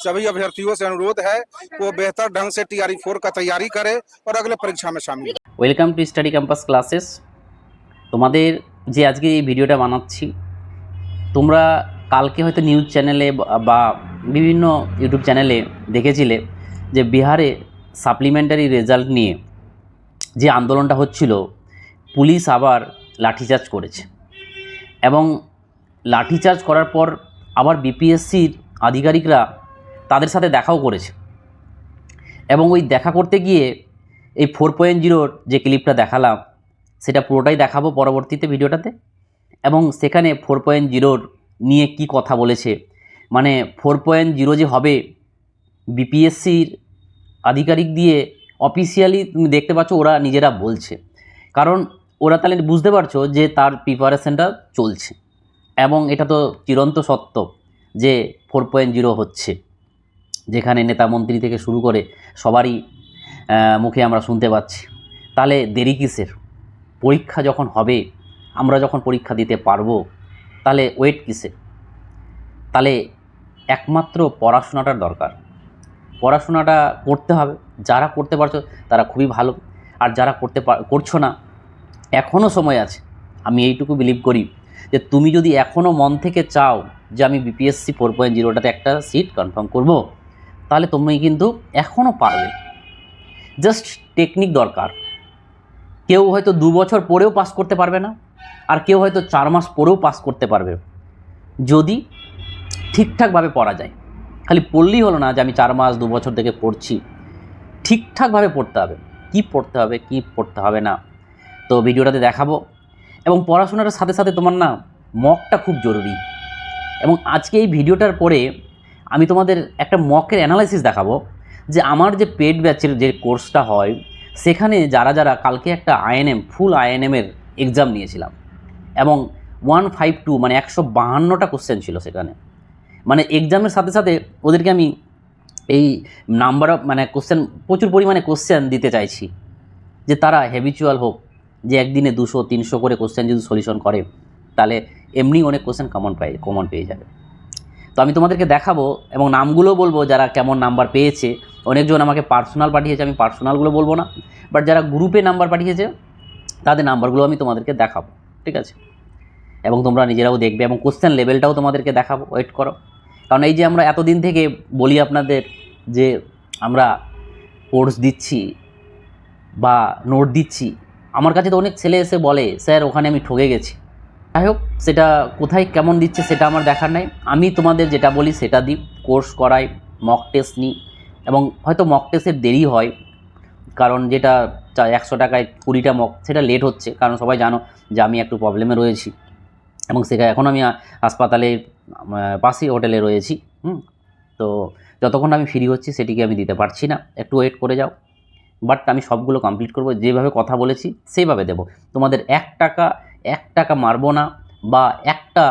सभी अभ्यर्थियों से अनुरोध है कि वो बेहतर ढंग से टी फोर का तैयारी करे और अगले परीक्षा में शामिल हो। Welcome to study campus classes তোমাদের যে আজকে এই ভিডিওটা বানাচ্ছি তোমরা কালকে হয়তো নিউজ চ্যানেলে বা- বা বিভিন্ন ইউটিউব চ্যানেলে দেখেছিলে যে বিহারে সাপ্লিমেন্টারি রেজাল্ট নিয়ে যে আন্দোলনটা হচ্ছিল পুলিশ আবার লাঠিচার্জ করেছে এবং লাঠিচার্জ করার পর আবার বিপিএসসির আধিকারিকরা তাদের সাথে দেখাও করেছে। এবং ওই দেখা করতে গিয়ে এই ফোর পয়েন্ট জিরোর যে ক্লিপটা দেখালাম, সেটা পুরোটাই দেখাবো পরবর্তীতে ভিডিওটাতে। এবং সেখানে ফোর পয়েন্ট জিরোর নিয়ে কি কথা বলেছে মানে ফোর পয়েন্ট জিরো যে হবে বিপিএসসির আধিকারিক দিয়ে অফিসিয়ালি তুমি দেখতে পাচ্ছ ওরা নিজেরা বলছে। কারণ ওরা তাহলে বুঝতে পারছ যে তার প্রিপারেশনটা চলছে। এবং এটা তো চিরন্ত সত্য যে ফোর পয়েন্ট জিরো হচ্ছে। যেখানে নেতা মন্ত্রী থেকে শুরু করে সবারই মুখে আমরা শুনতে পাচ্ছি। তাহলে দেরি কিসের? পরীক্ষা যখন হবে, আমরা যখন পরীক্ষা দিতে পারব, তাহলে ওয়েট কিসের? তাহলে একমাত্র পড়াশোনাটার দরকার। পড়াশোনাটা করতে হবে। যারা করতে পারছ, তারা খুবই ভালো। আর যারা করতে করছ না এখনও সময় আছে। আমি এইটুকু বিলিভ করি যে তুমি যদি এখনও মন থেকে চাও যে আমি বিপিএসসি ফোর পয়েন্ট জিরোটাতে একটা সিট কনফার্ম করব তাহলে তুমি কিন্তু এখনও পারবে। জাস্ট টেকনিক দরকার। কেউ হয়তো দু বছর পরেও পাস করতে পারবে না, আর কেউ হয়তো চার মাস পরেও পাস করতে পারবে। যদি ঠিকঠাকভাবে পড়া যায়, খালি পড়লেই হলো না যে আমি চার মাস দু বছর থেকে পড়ছি। ঠিকঠাকভাবে পড়তে হবে। কি পড়তে হবে, কি পড়তে হবে না। তো ভিডিওটাতে দেখাবো। এবং পড়াশোনার সাথে সাথে তোমার না মকটা খুব জরুরি। এবং আজকে এই ভিডিওটার পরে আমি তোমাদের একটা মকের অ্যানালাইসিস দেখাবো যে আমার যে পেড ব্যাচের যে কোর্সটা হয়, সেখানে যারা যারা কালকে একটা আইএনএম ফুল আইএনএমের এক্সাম নিয়েছিলাম এবং ওয়ান ফাইভ টু মানে একশো বাহান্নটা কোশ্চেন ছিল সেখানে। মানে এক্সামের সাথে সাথে ওদেরকে আমি এই নাম্বার অফ মানে কোশ্চেন প্রচুর পরিমাণে কোশ্চেন দিতে চাইছি যে তারা হ্যাবিচুয়াল হোক, যে একদিনে দুশো, তিনশো করে কোশ্চেন যদি সলিউশন করে, তাহলে এমনি অনেক কোশ্চেন কমন পাই কমন পেয়ে যাবে। তো আমি তোমাদেরকে দেখাবো এবং নামগুলো বলব যারা কেমন নাম্বার পেয়েছে। অনেকজন আমাকে পার্সোনাল পাঠিয়েছে, আমি পার্সোনালগুলো বলব না। বাট যারা গ্রুপে নাম্বার পাঠিয়েছে, তাদের নাম্বারগুলো আমি তোমাদেরকে দেখাবো, ঠিক আছে? এবং তোমরা নিজেরাও দেখবে এবং কোশ্চেন লেভেলটাও তোমাদেরকে দেখাবো ওয়েট করো। কারণ এই যে আমরা এতদিন থেকে বলি আপনাদের যে আমরা কোর্স দিচ্ছি বা নোট দিচ্ছি, আমার কাছে তো অনেক ছেলে এসে বলে, স্যার, ওখানে আমি ঠকে গেছি। যাই হোক, সেটা কোথায় কেমন দিচ্ছে সেটা আমার দেখার নাই। আমি তোমাদের যেটা বলি সেটা দিই, কোর্স করাই মক টেস্ট নিই এবং হয়তো মক টেস্টের দেরি হয়, কারণ যেটা একশো টাকায় কুড়িটা মক সেটা লেট হচ্ছে, কারণ সবাই জানো যে আমি একটু প্রবলেমে রয়েছি এবং সেখানে এখন আমি হাসপাতালে পাশেই হোটেলে রয়েছি, হুম? তো যতক্ষণ আমি ফ্রি হচ্ছি সেটিকে আমি দিতে পারছি না। একটু ওয়েট করে যাও। বাট আমি সবগুলো কমপ্লিট করব, যেভাবে কথা বলেছি সেইভাবে দেব। তোমাদের এক টাকা এক টাকা মারবো না বা একটা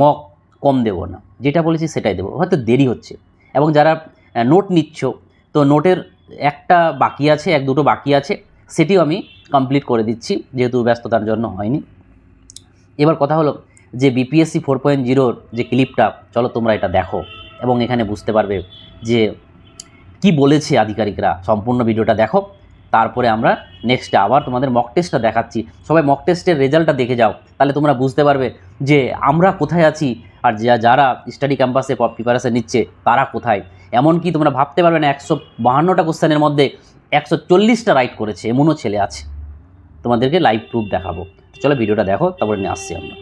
মক কম দেবো না। যেটা বলেছি সেটাই দেবো। হয়তো দেরি হচ্ছে। এবং যারা নোট নিচ্ছ, তো নোটের একটা বাকি আছে, এক দুটো বাকি আছে, সেটিও আমি কমপ্লিট করে দিচ্ছি, যেহেতু ব্যস্ততার জন্য হয়নি। এবার কথা হলো যে বিপিএসসি ফোর পয়েন্ট জিরোর যে ক্লিপটা চলো তোমরা এটা দেখো এবং এখানে বুঝতে পারবে যে কি বলেছে আধিকারিকরা। সম্পূর্ণ ভিডিওটা দেখো। তারপরে আমরা নেক্সটে আবার তোমাদের মক টেস্টটা দেখাচ্ছি সবাই মক টেস্টের রেজাল্টটা দেখে যাও তাহলে তোমরা বুঝতে পারবে যে আমরা কোথায় আছি আর যা যারা স্টাডি ক্যাম্পাসে প্রিপারেশন নিচ্ছে তারা কোথায় এমনকি তোমরা ভাবতে পারবে না একশো বাহান্নটা কোশ্চেনের মধ্যে একশো চল্লিশটা রাইট করেছে এমনও ছেলে আছে তোমাদেরকে লাইভ প্রুফ দেখাবো চলো ভিডিওটা দেখো তারপরে নিয়ে আসছি আমরা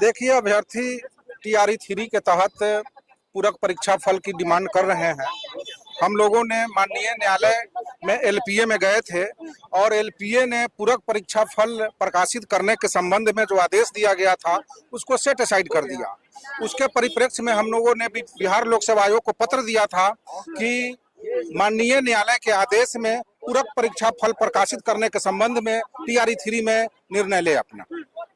देखिए अभ्यर्थी टीआरई थ्री के तहत पूरक परीक्षा फल की डिमांड कर रहे हैं हम लोगों ने माननीय न्यायालय में एलपीए में गए थे और एलपीए ने पूरक परीक्षा फल प्रकाशित करने के संबंध में जो आदेश दिया गया था उसको सेट असाइड कर दिया। उसके परिप्रेक्ष्य में हम लोगों ने भी बिहार लोक सेवा आयोग को पत्र दिया था कि माननीय न्यायालय के आदेश में पूरक परीक्षा फल प्रकाशित करने के संबंध में टीआरई थ्री में निर्णय ले अपना।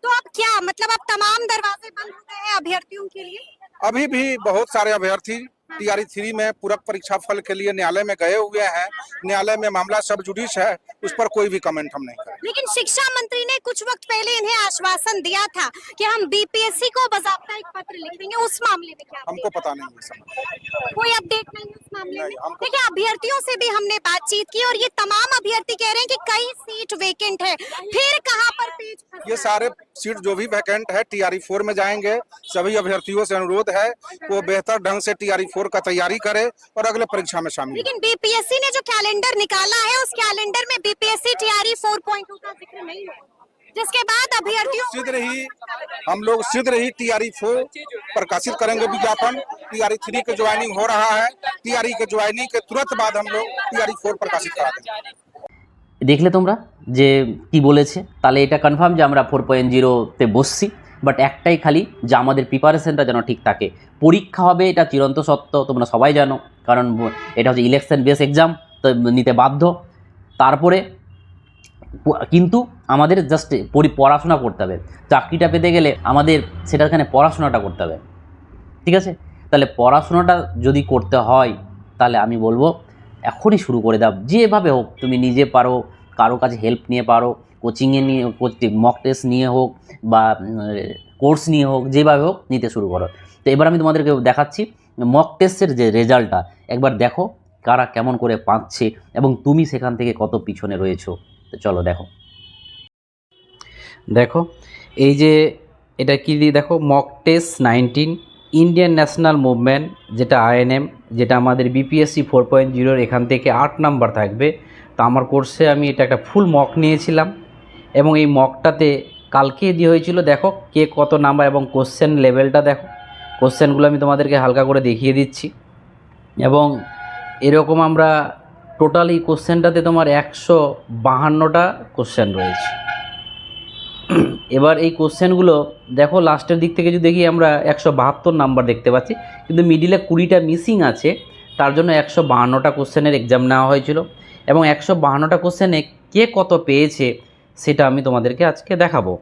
तो अब क्या मतलब अब तमाम दरवाजे बंद हो गए हैं अभ्यर्थियों के लिए? अभी भी बहुत सारे अभ्यर्थी टीआरई थ्री में पूरक परीक्षा फल के लिए न्यायालय में गए हुए हैं। न्यायालय में मामला सब जुडिस है, उस पर कोई भी कमेंट हम नहीं करेंगे। लेकिन शिक्षा मंत्री ने कुछ वक्त पहले इन्हें आश्वासन दिया था कि हम बीपीएससी को बाजाबता एक पत्र लिख देंगे उस मामले में क्या हमको पता नहीं है कोई अपडेट नहीं है उस मामले में। देखिए अभ्यर्थियों से भी हमने बातचीत की और ये तमाम अभ्यर्थी कह रहे हैं कि कई सीट वेकेंट है। फिर कहाँ पर पेज ये सारे सीट जो भी वैकेंट है टीआरई फोर में जाएँगे। सभी अभ्यर्थियों से अनुरोध है वो बेहतर ढंग से टीआरई फोर का तैयारी करे और अगले परीक्षा में शामिल लेकिन बीपीएससी ने जो कैलेंडर निकाला है उस कैलेंडर में बीपीएससी टीआरई 4.2 का ज़िक्र नहीं है जिसके बाद अभ्यर्थियों को- शीघ्र ही हम लोग शीघ्र ही टीआरई फोर प्रकाशित करेंगे विज्ञापन टीआरई थ्री के ज्वाइनिंग हो रहा है टीआरई के ज्वाइनिंग के तुरंत बाद हम लोग टीआरई फोर प्रकाशित करा देंगे দেখলে তোমরা যে কি বলেছে তাহলে এটা কনফার্ম যে আমরা ফোর পয়েন্ট জিরোতে বসছি বাট একটাই খালি যে আমাদের প্রিপারেশনটা যেন ঠিক থাকে পরীক্ষা হবে এটা চিরন্ত সত্য তোমরা সবাই জানো কারণ ব- এটা হচ্ছে ইলেকশন বেস এক্সাম তো নিতে বাধ্য তারপরে প- কিন্তু আমাদের জাস্ট পড়াশোনা করতে হবে। চাকরিটা পেতে গেলে আমাদের সেটাখানে পড়াশোনাটা করতে হবে। ঠিক আছে? তাহলে পড়াশোনাটা যদি করতে হয়, তাহলে আমি বলব এখনই শুরু করে দাও। যেভাবে হোক, তুমি নিজে পারো, কারও কাছে হেল্প নিয়ে পারো কোচিংয়ে নিয়ে মক টেস্ট নিয়ে হোক বা কোর্স নিয়ে হোক, যেভাবে হোক নিতে শুরু করো। তো এবার আমি তোমাদেরকে দেখাচ্ছি মক টেস্টের যে রেজাল্টটা একবার দেখো কারা কেমন করে পাচ্ছে এবং তুমি সেখান থেকে কত পিছনে রয়েছো। তো চলো দেখো। দেখো, এই যে এটা কি দিয়ে দেখো? Mock test nineteen Indian national movement যেটা আইএনএম যেটা আমাদের বিপিএসসি ফোর পয়েন্ট জিরোর এখান থেকে আট নাম্বার থাকবে। তো আমার কোর্সে আমি এটা একটা ফুল মক নিয়েছিলাম এবং এই মকটাতে কালকে দিয়ে হয়েছিল, দেখো, কে কত নাম্বার এবং কোশ্চেন লেভেলটা দেখো। কোশ্চেনগুলো আমি তোমাদেরকে হালকা করে দেখিয়ে দিচ্ছি। এবং এরকম আমরা টোটাল এই কোশ্চেনটাতে তোমার একশো বাহান্নটা কোশ্চেন রয়েছে। এবার এই কোশ্চেনগুলো দেখো লাস্টের দিক থেকে যদি দেখি আমরা একশো বাহাত্তর নাম্বার দেখতে পাচ্ছি, কিন্তু মিডিলে কুড়িটা মিসিং আছে, তার জন্য একশো বাহান্নটা কোশ্চেনের এক্সাম নেওয়া হয়েছিল। এবং একশো বাহান্নটা কোশ্চেনে কে কত পেয়েছে, সেটা আমি তোমাদেরকে আজকে দেখাবো।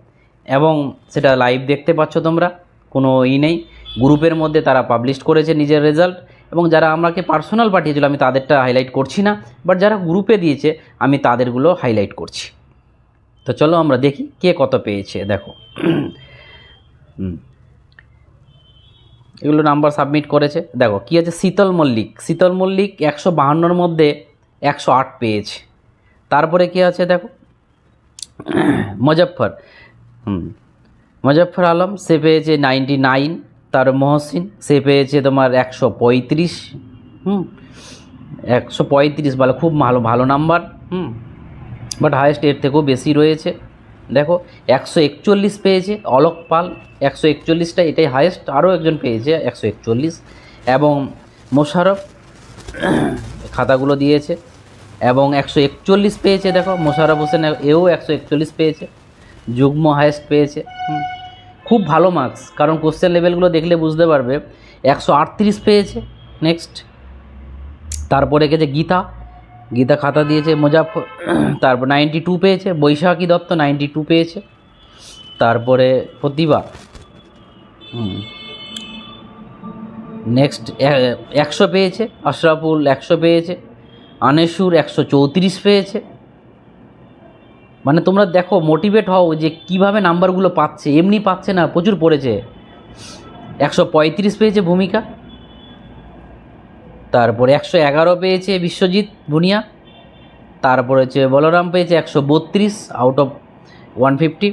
এবং সেটা লাইভ দেখতে পাচ্ছ তোমরা, কোনো ই নেই। গ্রুপের মধ্যে তারা পাবলিশ করেছে নিজের রেজাল্ট এবং যারা আমাকে পার্সোনাল পাঠিয়েছিল, আমি তাদেরটা হাইলাইট করছি না বাট যারা গ্রুপে দিয়েছে, আমি তাদেরগুলো হাইলাইট করছি। তো চলো আমরা দেখি কে কত পেয়েছে, দেখো। এগুলো নাম্বার সাবমিট করেছে। দেখো, কি আছে? শীতল মল্লিক। শীতল মল্লিক একশো বাহান্নর মধ্যে একশো আট পেয়েছে। তারপরে কি আছে, দেখো? মুজফ্ফর। হুম। মুজফ্ফর আলম, সে পেয়েছে নাইনটি নাইন তার মহসিন, সে পেয়েছে তোমার একশো পঁয়ত্রিশ, হুম? একশো পঁয়ত্রিশ বলে খুব ভালো ভালো নাম্বার, হুম? বাট হায়েস্ট এর থেকেও বেশি রয়েছে। দেখো, একশো একচল্লিশ পেয়েছে, অলোক পাল একশো একচল্লিশটা, এটাই হায়েস্ট আরও একজন পেয়েছে একশো একচল্লিশ। এবং মোশারফ খাতাগুলো দিয়েছে। এবং একশো একচল্লিশ পেয়েছে, দেখো মোশারফ হোসেন এও একশো একচল্লিশ পেয়েছে। যুগ্ম হায়েস্ট পেয়েছে, হুম। খুব ভালো মার্কস কারণ কোশ্চেন লেভেলগুলো দেখলে বুঝতে পারবে। একশো আটত্রিশ পেয়েছে নেক্সট তারপরে গেছে গীতা। গীতা খাতা দিয়েছে মুজাফর তারপর নাইনটি টু পেয়েছে, বৈশাখী দত্ত নাইনটি টু পেয়েছে। তারপরে প্রতিভা। নেক্সট একশো পেয়েছে, আশরাফুল একশো পেয়েছে আনেসুর একশো চৌত্রিশ পেয়েছে। মানে তোমরা দেখো মোটিভেট হও যে কীভাবে নাম্বারগুলো পাচ্ছে। এমনি পাচ্ছে না, প্রচুর পড়েছে। একশো পঁয়ত্রিশ পেয়েছে ভূমিকা। তারপরে একশো এগারো পেয়েছে বিশ্বজিৎ ভুনিয়া তারপরে হচ্ছে বলরাম পেয়েছে একশো বত্রিশ আউট অফ ওয়ান ফিফটি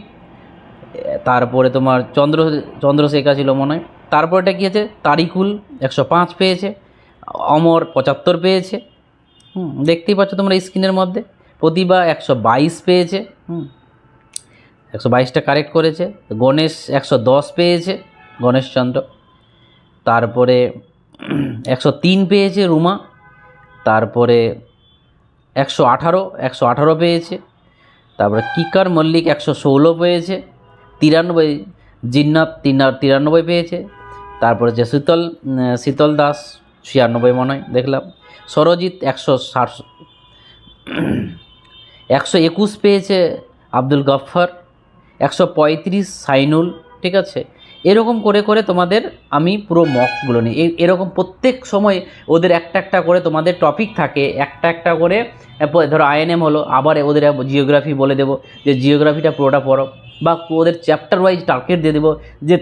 তারপরে তোমার চন্দ্র চন্দ্রশেখা ছিল মনে হয়। তারপরটা কী আছে তারিকুল একশো পাঁচ পেয়েছে। অমর পঁচাত্তর পেয়েছে। হুম, দেখতেই পাচ্ছ তোমরা স্ক্রিনের মধ্যে। প্রতিভা একশো বাইশ পেয়েছে। হুম। একশো বাইশটা কারেক্ট করেছে। গণেশ একশো দশ পেয়েছে গণেশচন্দ্র। তারপরে একশো তিন পেয়েছে রুমা। তারপরে একশো আঠারো একশো আঠারো পেয়েছে। তারপরে কিকার মল্লিক একশো ষোলো পেয়েছে। তিরানব্বই জিন্নাত তিনা তিরানব্বই পেয়েছে। তারপরে যে শীতল শীতল দাস ছিয়ানব্বই মনে হয় দেখলাম। সরজিৎ একশো ষাট একশো একুশ পেয়েছে আব্দুল গফ্ফর, একশো পঁয়ত্রিশ সাইনুল, ঠিক আছে? এরকম করে করে তোমাদের আমি পুরো মকগুলো নিই। এরকম প্রত্যেক সময় ওদের একটা একটা করে তোমাদের টপিক থাকে, একটা একটা করে ধরো আইএনএম হলো, আবার ওদের জিওগ্রাফি বলে দেবো, যে জিওগ্রাফিটা পুরোটা পড়ো, বা ওদের চ্যাপ্টার ওয়াইজ টার্গেট দিয়ে দেবো, যে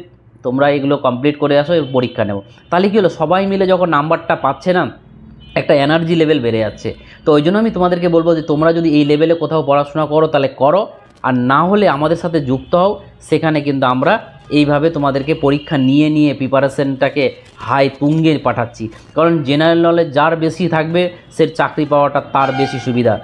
তোমরা এগুলো কমপ্লিট করে আসো পরীক্ষা নেব। তাহলে কী হলো? সবাই মিলে যখন নাম্বারটা পাচ্ছে না একটা এনার্জি লেভেল বেড়ে যাচ্ছে। তো ওই জন্য আমি তোমাদেরকে বলব যে তোমরা যদি এই লেভেলে কোথাও পড়াশোনা করো, তাহলে করো। আর না হলে আমাদের সাথে যুক্ত হও। সেখানে কিন্তু আমরা এইভাবে তোমাদেরকে পরীক্ষা নিয়ে নিয়ে প্রিপারেশনটাকে হাই তুঙ্গে পাঠাচ্ছি। কারণ জেনারেল নলেজ যার বেশি থাকবে, সে চাকরি পাওয়াটা তার বেশি সুবিধা।